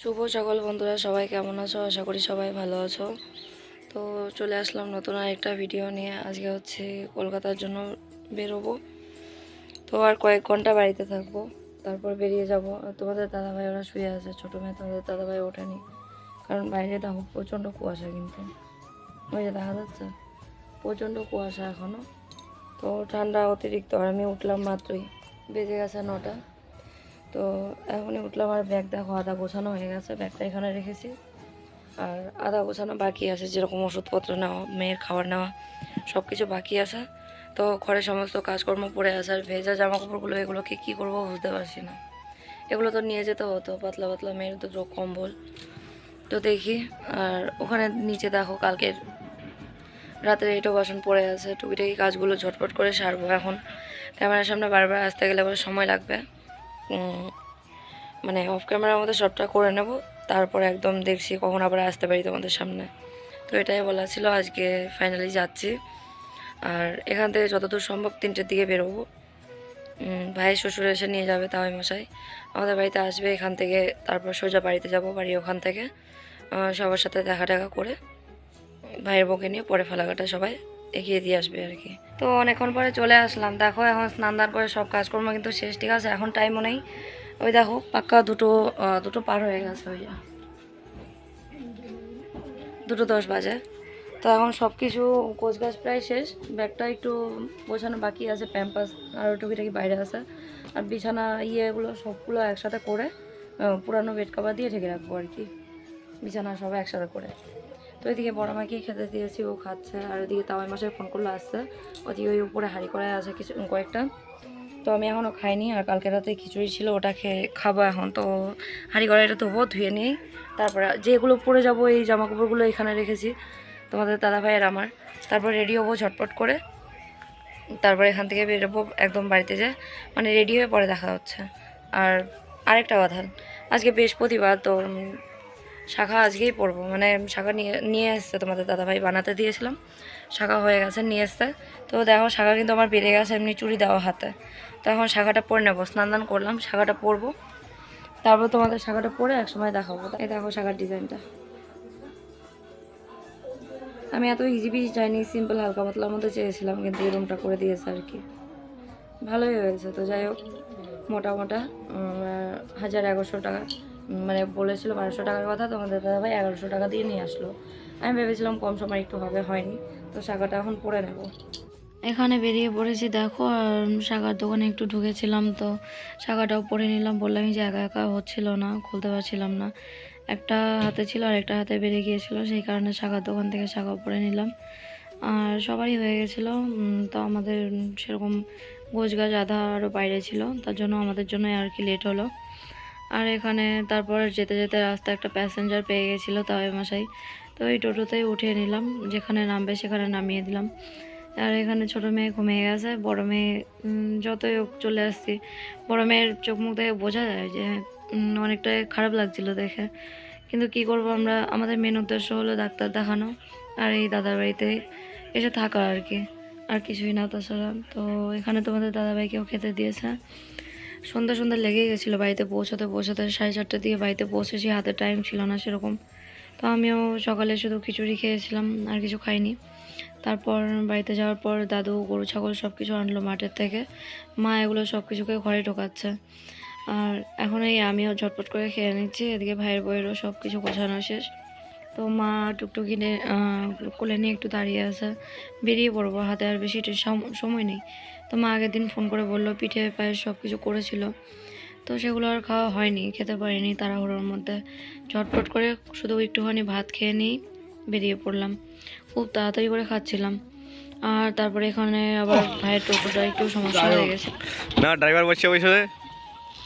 শুভ সকল বন্ধুরা, সবাই কেমন আছো? আশা করি সবাই ভালো আছো। তো চলে আসলাম নতুন আরেকটা ভিডিও নিয়ে। আজকে হচ্ছে কলকাতার জন্য বেরোবো। তো আর কয়েক ঘণ্টা বাড়িতে থাকব, তারপর বেরিয়ে যাব। তোমাদের দাদাভাই ওরা শুয়ে আছে, ছোটো মেয়ে তোমাদের দাদাভাই ওঠেনি। কারণ বাইরে দেখো প্রচণ্ড কুয়াশা কিন্তু। ওই যে দেখা যাচ্ছে, প্রচণ্ড কুয়াশা এখনও তো ঠান্ডা অতিরিক্ত, আর আমি উঠলাম মাত্রই। বেজে গেছে নটা। তো এখনই উঠলাম আর ব্যাগ দেখো, আদা গোছানো হয়ে গেছে ব্যাগটা এখানে রেখেছি। আর আদা গোছানো বাকি আছে, যেরকম ওষুধপত্র নেওয়া, মেয়ের খাবার নেওয়া সব কিছু বাকি আছে। তো ঘরে সমস্ত কাজকর্ম পড়ে আছে, আর ভেজা জামা কাপড়গুলো এগুলোকে কী করব বুঝতে পারছি না। এগুলো তো নিয়ে যেতে হতো, পাতলা পাতলা মেয়ের দুটো কম্বল। তো দেখি, আর ওখানে নিচে দেখো, কালকের রাতের এটো বাসন পড়ে আছে, টুকিটাকি কাজগুলো ঝটপট করে সারবো এখন। ক্যামেরার সামনে বারবার আসতে গেলে আবার সময় লাগবে। মানে অফ ক্যামেরার মধ্যে সবটা করে নেব, তারপর একদম দেখছি কখন আবার আসতে পারি তোমাদের সামনে। তো এটাই বলা ছিল, আজকে ফাইনালি যাচ্ছি। আর এখান থেকে যতদূর সম্ভব তিনটের দিকে বেরোবো। ভাইয়ের শ্বশুর এসে নিয়ে যাবে তাওয়াই মশাই। আমাদের বাড়িতে আসবে এখান থেকে, তারপর সোজা বাড়িতে যাব, বাড়ি ওখান থেকে। সবার সাথে দেখা টাকা করে, ভাইয়ের বউকে নিয়ে পরে ফালাকাটা সবাই। এগিয়ে দিয়ে আসবে আর কি। তো অনেকক্ষণ পরে চলে আসলাম। দেখো, এখন স্নান দান করে সব কাজকর্ম কিন্তু শেষ, ঠিক আছে? এখন টাইমও নেই। ওই দেখো, পাক্কা দুটো দুটো পার হয়ে গেছে ওই দুটো দশ বাজে। তো এখন সব কিছু কোচগাছ প্রায় শেষ। ব্যাগটা একটু বোঝানো বাকি আছে, প্যাম্পাস আর টুকিটাকি বাইরে আছে। আর বিছানা, ইয়েগুলো সবগুলো একসাথে করে পুরানো বেড কাভার দিয়ে ঢেকে রাখব আর কি। বিছানা সব একসাথে করে। তো এদিকে বড় মাকে খেতে দিয়েছি, ও খাচ্ছে। আর এদিকে তাওয়াই মাসের ফোন করল আসছে ওদিকে ওই উপরে হাঁড়ি করায় আছে কিছু, কয়েকটা। তো আমি এখনও খাইনি, আর কালকে রাতে খিচুড়ি ছিল, ওটা খেয়ে খাব এখন। তো হাঁড়ি কড়াইটা ধোবো ধুয়ে নিই। তারপরে যেগুলো পরে যাব, এই জামা কাপড়গুলো এখানে রেখেছি। তোমাদের দাদা ভাইয়ের আমার। তারপর রেডি হব ঝটপট করে। তারপর এখান থেকে বেরোবো একদম বাড়িতে যে মানে রেডি হয়ে পরে দেখা হচ্ছে। আর আরেকটা কথা, আজকে বৃহস্পতিবার, তো শাখা আজকেই পড়ব মানে শাখা নিয়ে নিয়ে এসছে তোমাদের দাদাভাই, বানাতে দিয়েছিলাম। শাখা হয়ে গেছে, নিয়ে এসছে। তো দেখো, শাখা কিন্তু আমার বেড়ে গেছে, এমনি চুড়ি দেওয়া হাতে। তো এখন শাখাটা পরে নেব। স্নান দান করলাম, শাখাটা পরবো। তারপর তোমাদের শাখাটা পরে একসময় দেখাবো। এই দেখো শাখার ডিজাইনটা। আমি এত ইজি পিজি চাইনি সিম্পল হালকা পাতলার মধ্যে চেয়েছিলাম, কিন্তু এরমটা করে দিয়েছে আর কি। ভালোই হয়েছে। তো যাই হোক মোটা মোটা হাজার এগারোশো টাকা। মানে বলেছিল বারোশো টাকার কথা, তোমাদের দাদা ভাই এগারোশো টাকা দিয়ে নিয়ে আসলো। আমি ভেবেছিলাম কম সময় একটু হবে, হয়নি। তো শাখাটা এখন পরে নেব। এখানে বেরিয়ে পড়েছি, দেখো, আর শাখার দোকানে একটু ঢুকেছিলাম তো, শাখাটাও পরে নিলাম। বললাম যে একা একা হচ্ছিল না, খুলতে পারছিলাম না। একটা হাতে ছিল আর একটা হাতে বেরিয়ে গিয়েছিল, সেই কারণে শাখার দোকান থেকে শাখা পরে নিলাম। আর সবারই হয়ে গেছিল তো আমাদের সেরকম গোছ গাছ আধা আরও বাইরে ছিল, তার জন্য আমাদের জন্য আর কি লেট হলো। আর এখানে তারপর যেতে যেতে রাস্তায় একটা প্যাসেঞ্জার পেয়ে গেছিল তাই মশাই। তো ওই টোটোতেই উঠিয়ে নিলাম, যেখানে নামবে সেখানে নামিয়ে দিলাম। আর এখানে ছোটো মেয়ে ঘুমিয়ে গেছে, বড় মেয়ে যতই চলে আসছি। বড় মেয়ের চোখ মুখ দেখে বোঝা যায় যে অনেকটাই খারাপ লাগছিল দেখে। কিন্তু কি করব আমরা, আমাদের মেন উদ্দেশ্য হলো ডাক্তার দেখানো আর এই দাদার বাড়িতে এসে থাকা আর কি। আর কিছুই না তাছাড়া। তো এখানে তোমাদের দাদাভাইকেও খেতে দিয়েছে। সন্ধ্যা সন্ধ্যা লেগেই গেছিল বাড়িতে পৌঁছাতে পৌঁছাতে, সাড়ে চারটার দিকে বাড়িতে পৌঁছেছি হাতে টাইম ছিল না সেরকম। তো আমিও সকালে শুধু খিচুড়ি খেয়েছিলাম, আর কিছু খাইনি। তারপর বাড়িতে যাওয়ার পর দাদু, গরু, ছাগল সব কিছু আনলো মাঠের থেকে। মা এগুলো সব কিছুকে ঘরে ঢোকাচ্ছে। আর এখন এই আমিও ঝটপট করে খেয়ে নিচ্ছি, এদিকে ভাইয়ের বইয়েরও সব কিছু গোছানো শেষ। তো মা টুকটুকি নিয়ে আহ, কোলে নিয়ে একটু দাঁড়িয়ে আছে। বেরিয়ে পড়ব হাতে আর বেশি সময় নেই। তো মা আগের দিন ফোন করে বলল পিঠে পায়েস সব কিছু করেছিল। তো সেগুলো আর খাওয়া হয়নি খেতে পারিনি তাড়াহুড়োর মধ্যে। ঝটপট করে শুধু একটুখানি ভাত খেয়ে নিই বেরিয়ে পড়লাম। খুব তাড়াতাড়ি করে খাচ্ছিলাম। আর তারপরে এখানে আবার ভাইয়ের টোটোটা একটু সমস্যা হয়ে গেছে। না ড্রাইভার ওই সাথে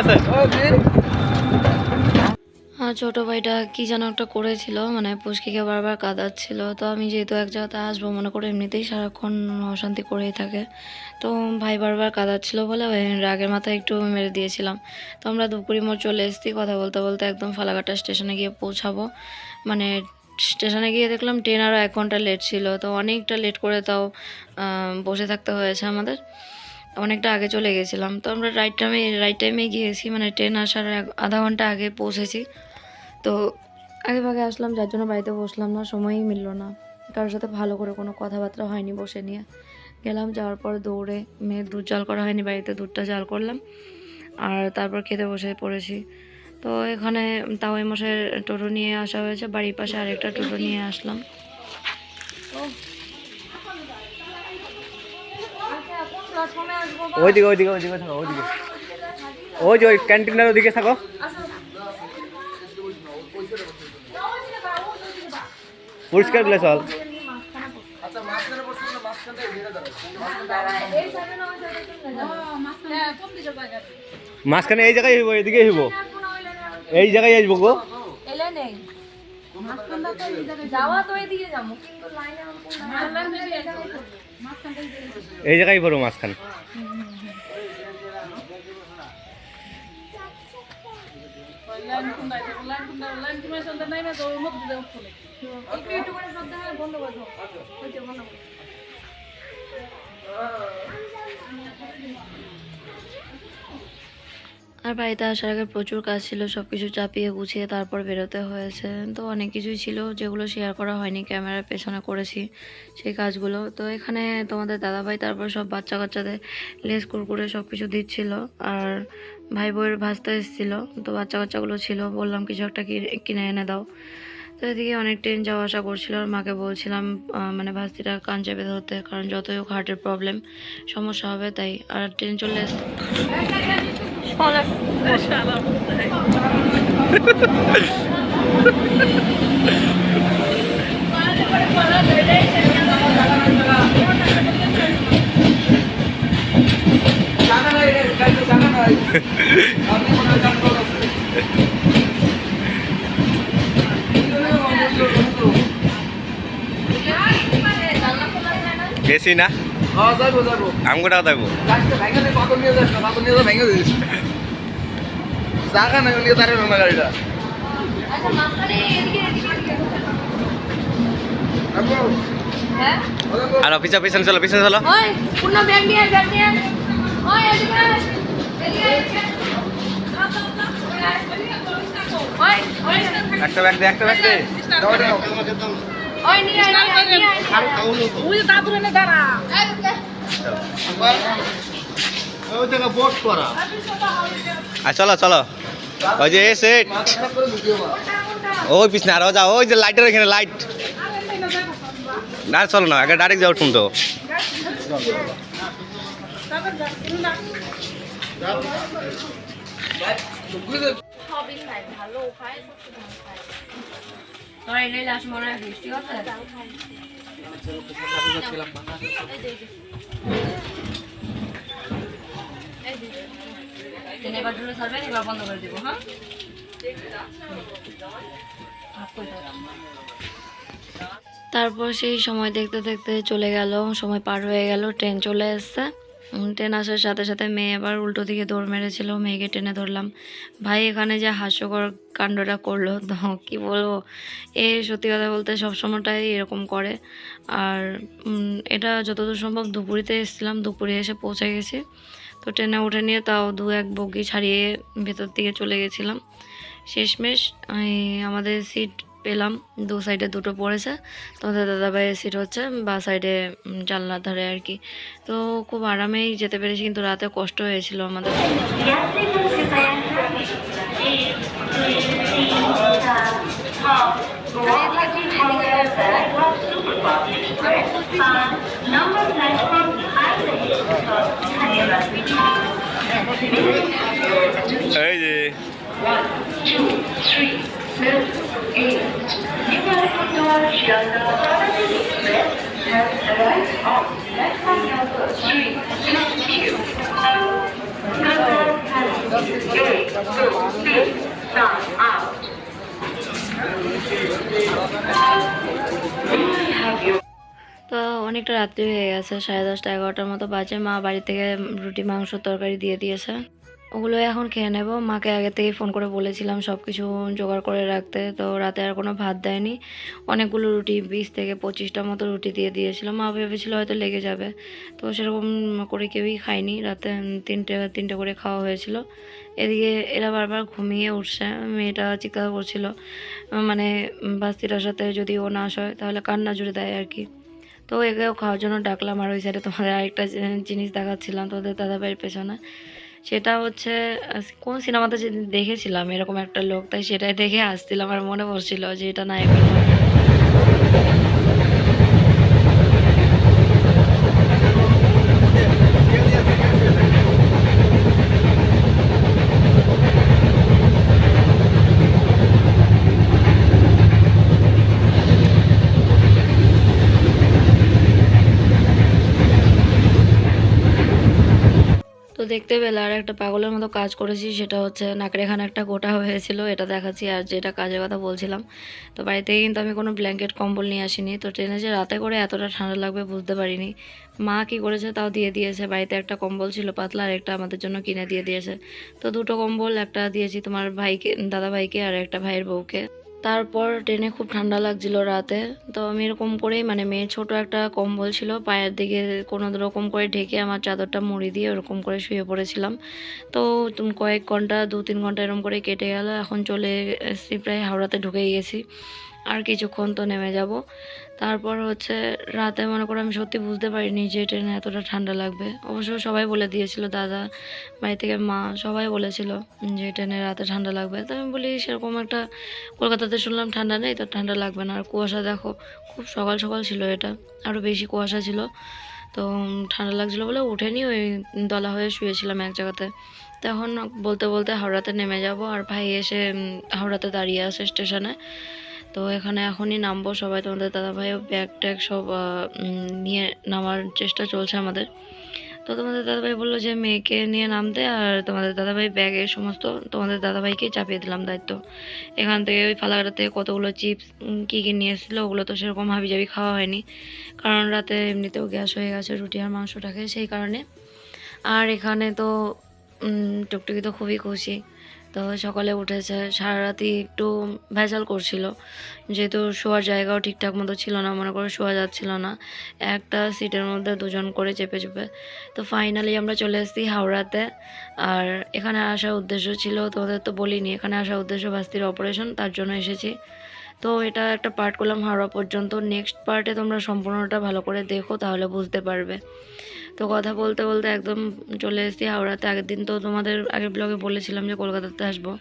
আছে? আর ছোটো ভাইটা কি যেন একটা করেছিল মানে পুষ্কিকে বারবার কাঁদাচ্ছিল। তো আমি যেহেতু এক জায়গাতে আসব, মনে করে এমনিতেই সারাক্ষণ অশান্তি করেই থাকে। তো ভাই বারবার কাঁদাচ্ছিল বলে রাগের মাথায় একটু মেরে দিয়েছিলাম। তো আমরা দুপুরি মোড় চলে এসেছি, কথা বলতে বলতে একদম ফালাকাটা স্টেশনে গিয়ে পৌঁছাবো। মানে স্টেশনে গিয়ে দেখলাম ট্রেন আরও এক ঘণ্টা লেট ছিল, তো অনেকটা লেট করে তাও বসে থাকতে হয়েছে আমাদের। অনেকটা আগে চলে গেছিলাম। তো আমরা রাইট টাইমে রাইট টাইমে গিয়েছি মানে ট্রেন আসার আধা ঘণ্টা আগে পৌঁছেছি। তো আগে ভাগে আসলাম, যার জন্য বাড়িতে বসলাম না, সময়ই মিললো না। কারোর সাথে ভালো করে কোনো কথাবার্তা হয়নি বসে নিয়ে। গেলাম, যাওয়ার পর দৌড়ে মেয়ের দুধ জাল করা হয়নি, বাড়িতে দুধটা জাল করলাম। আর তারপর খেতে বসে পড়েছি। তো এখানে তাও এই মশাইয়ের টোটো নিয়ে আসা হয়েছে, বাড়ির পাশে আরেকটা টোটো নিয়ে আসলাম। ওইদিকে ওইদিকে ওইদিকে থাকো ওইদিকে। ওই যে ওই ক্যান্টিনের ওদিকে থাকো। পরিষ্কারগুলো চল। আচ্ছা মাঝখানে এই জায়গায় হইব এদিকে হইব। এই জায়গায় আসব গো। এলে নেই যাওয়া তো এদিকে যাব। কিন্তু লাইনে এই জায়গায় ভরো মাঝখান। একটু আর বাড়িতে আসার আগে প্রচুর কাজ ছিল সব কিছু চাপিয়ে গুছিয়ে তারপর বেরোতে হয়েছে। তো অনেক কিছুই ছিল, যেগুলো শেয়ার করা হয়নি, ক্যামেরার পেছনে করেছি সেই কাজগুলো। তো এখানে তোমাদের দাদাভাই তারপর সব বাচ্চা কাচ্চাদের লেস, কুরকুরে সব কিছু দিচ্ছিল আর ভাই বউয়ের ভাজতে এসেছিল। তো বাচ্চা কাচ্চাগুলো ছিল, বললাম কিছু একটা কিনে এনে দাও। তো এদিকে অনেক ট্রেন যাওয়া আসা করছিল আর মাকে বলছিলাম মানে ভাস্তিটা কান চেপে ধরতে কারণ যতই হোক হার্টের প্রবলেম সমস্যা হবে তাই আর ট্রেন চলে এসছে। জানা নাই রে গাইতে জানা নাই আপনি মনে হয় জানতে পারছেন গেছি না হ্যাঁ যাইবো যাইবো আমগো টাকা দেবো গাছটা ভেঙে দিয়ে পাথর নিয়ে যাস না পাথর নিয়ে যা ভেঙে দিস জায়গা নাই নিয়ে দাঁড়ানো না গাড়িটা। আর পিছনে পিছনে চলো পিছনে চলো। একটা ব্যাগ দে একটা ব্যাগ দে। চলো চলো ওই যে সেট। ওই পিছনে আরও, যাও ওই যে লাইটের এখানে লাইট না, চলো না ডাইরেক্ট যাও শুনতো ঢুকিয়ে দে। হ্যাঁ? তারপর সেই সময় দেখতে দেখতে চলে গেল, সময় পার হয়ে গেল, ট্রেন চলে এসছে ট্রেন আসার সাথে সাথে মেয়ে আবার উল্টো দিকে দৌড় মেরেছিল, মেয়েকে টেনে ধরলাম। ভাই, এখানে যে হাস্যকর কাণ্ডটা করল, তো কি বলব? এ সত্যি কথা বলতে সবসময়টাই এরকম করে। আর এটা যতদূর সম্ভব দুপুরিতে এসেছিলাম, দুপুরে এসে পৌঁছে গেছি। তো ট্রেনে উঠে নিয়ে তাও দু এক বগি ছাড়িয়ে ভেতর দিকে চলে গেছিলাম। শেষমেশ আমাদের সিট পেলাম, দু সাইডে দুটো পড়েছে। তোমাদের দাদাভাইয়ের সিট হচ্ছে, বা সাইডে জানলার ধারে আর কি। তো খুব আরামেই যেতে পেরেছি, কিন্তু রাতে কষ্ট হয়েছিল আমাদের। এই যে। তো অনেকটা রাত্রি হয়ে গেছে, সাড়ে দশটা এগারোটার মতো বাজে। মা বাড়ি থেকে রুটি, মাংস, তরকারি দিয়ে দিয়েছে। ওগুলো এখন খেয়ে নেব। মাকে আগে থেকেই ফোন করে বলেছিলাম সব কিছু জোগাড় করে রাখতে। তো রাতে আর কোনো ভাত দেয়নি। অনেকগুলো রুটি, বিশ থেকে পঁচিশটা মতো রুটি দিয়ে দিয়েছিল মা ভেবেছিল হয়তো লেগে যাবে। তো সেরকম করে কেউই খায়নি। রাতে তিনটে তিনটে করে খাওয়া হয়েছিল। এদিকে এরা বারবার ঘুমিয়ে উঠছে। মেয়েটা চিৎকার করছিল। মানে বাস্তিটার সাথে যদি ও না হয় তাহলে কান্না জুড়ে দেয় আর কি। তো একেও খাওয়ার জন্য ডাকলাম। আর ওই সাইডে তোমাদের আরেকটা জিনিস দেখাচ্ছিলাম তোদের দাদাভাইয়ের পেছনে। সেটা হচ্ছে কোন সিনেমাতে যেদিন দেখেছিলাম এরকম একটা লোক, তাই সেটাই দেখে আসছিলাম আর মনে পড়ছিল যে এটা নায়কের দেখতে পেলে আর একটা পাগলের মতো কাজ করেছি, সেটা হচ্ছে নাকের এখানে একটা গোটা হয়েছিল, এটা দেখাচ্ছি আর যেটা কাজের কথা বলছিলাম। তো বাড়ি থেকে কিন্তু আমি কোনো ব্ল্যাঙ্কেট, কম্বল নিয়ে আসিনি। তো ট্রেনে যে রাতে করে এতটা ঠান্ডা লাগবে বুঝতে পারিনি। মা কি করেছে তাও দিয়ে দিয়েছে, বাড়িতে একটা কম্বল ছিল পাতলা আর একটা আমাদের জন্য কিনে দিয়ে দিয়েছে। তো দুটো কম্বল, একটা দিয়েছি তোমার ভাইকে, দাদা ভাইকে আর একটা ভাইয়ের বউকে। তারপর ট্রেনে খুব ঠান্ডা লাগছিল রাতে। তো আমি এরকম করেই মানে মেয়ে ছোট একটা কম্বল ছিল, পায়ের দিকে কোনো রকম করে ঢেকে আমার চাদরটা মুড়ি দিয়ে ওরকম করে শুয়ে পড়েছিলাম। তো কয়েক ঘণ্টা দু তিন ঘণ্টা এরকম করে কেটে গেল, এখন চলে এসেছি প্রায় হাওড়াতে ঢুকে গেছি। আর কিছুক্ষণ তো নেমে যাব। তারপর হচ্ছে রাতে মনে করো আমি সত্যি বুঝতে পারিনি যে ট্রেনে এতটা ঠান্ডা লাগবে। অবশ্য সবাই বলে দিয়েছিল, দাদা বাড়ি থেকে মা সবাই বলেছিল যে ট্রেনে রাতে ঠান্ডা লাগবে। তো আমি বলি সেরকম একটা কলকাতাতে শুনলাম ঠান্ডা নেই তো ঠান্ডা লাগবে না। আর কুয়াশা দেখো, খুব সকাল সকাল ছিল এটা আরও বেশি কুয়াশা ছিল। তো ঠান্ডা লাগছিল বলে উঠেনি, ওই দলা হয়ে শুয়েছিলাম এক জায়গাতে। তখন বলতে বলতে হাওড়াতে নেমে যাব। আর ভাই এসে হাওড়াতে দাঁড়িয়ে আছে স্টেশনে। তো এখানে এখনই নামবো, সবাই তোমাদের দাদাভাইও ব্যাগ ট্যাগ সব নিয়ে নামার চেষ্টা চলছে আমাদের। তো তোমাদের দাদাভাই বলল যে মেয়েকে নিয়ে নামতে আর তোমাদের দাদাভাই ব্যাগে সমস্ত তোমাদের দাদাভাইকেই চাপিয়ে দিলাম দায়িত্ব। এখান থেকে ওই ফালাকাটা থেকে কতগুলো চিপস কী কী নিয়ে এসেছিল ওগুলো তো সেরকম হাবিজাবি খাওয়া হয়নি। কারণ রাতে এমনিতেও গ্যাস হয়ে গেছে, রুটি আর মাংসটাকে সেই কারণে। আর এখানে তো টুকটুকি তো খুবই খুশি। তো সকালে উঠেছে সারা রাতি একটু ভেজাল করছিল। যেহেতু শোয়ার জায়গাও ঠিকঠাক মতো ছিল না, মনে করে শোয়া যাচ্ছিল না, একটা সিটের মধ্যে দুজন করে চেপে চেপে। তো ফাইনালি আমরা চলে এসেছি হাওড়াতে। আর এখানে আসার উদ্দেশ্য ছিল, তোমাদের তো বলিনি, এখানে আসার উদ্দেশ্য বাস্তির অপারেশন তার জন্য এসেছি। তো এটা একটা পার্ট করলাম হাওড়া পর্যন্ত। নেক্সট পার্টে তোমরা সম্পূর্ণটা ভালো করে দেখো, তাহলে বুঝতে পারবে। তো কথা বলতে বলতে একদম চলে এসেছি হাওড়াতে। আগের দিন তো তোমাদের আগের ব্লগে বলেছিলাম যে কলকাতাতে আসব।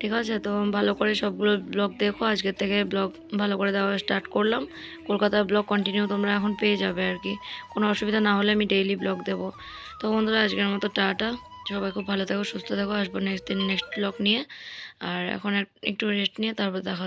ঠিক আছে? তো ভালো করে সবগুলো ব্লগ দেখো। আজকের থেকে ব্লগ ভালো করে দেওয়া স্টার্ট করলাম। কলকাতার ব্লগ কন্টিনিউ তোমরা এখন পেয়ে যাবে আর কি। কোনো অসুবিধা না হলে আমি ডেইলি ব্লগ দেবো। তো বন্ধুরা, আজকের মতো টাটা। সবাই খুব ভালো থাকো, সুস্থ থাকো। আসব নেক্সট দিন নেক্সট ব্লগ নিয়ে। আর এখন এক- একটু রেস্ট নিয়ে, তারপর দেখা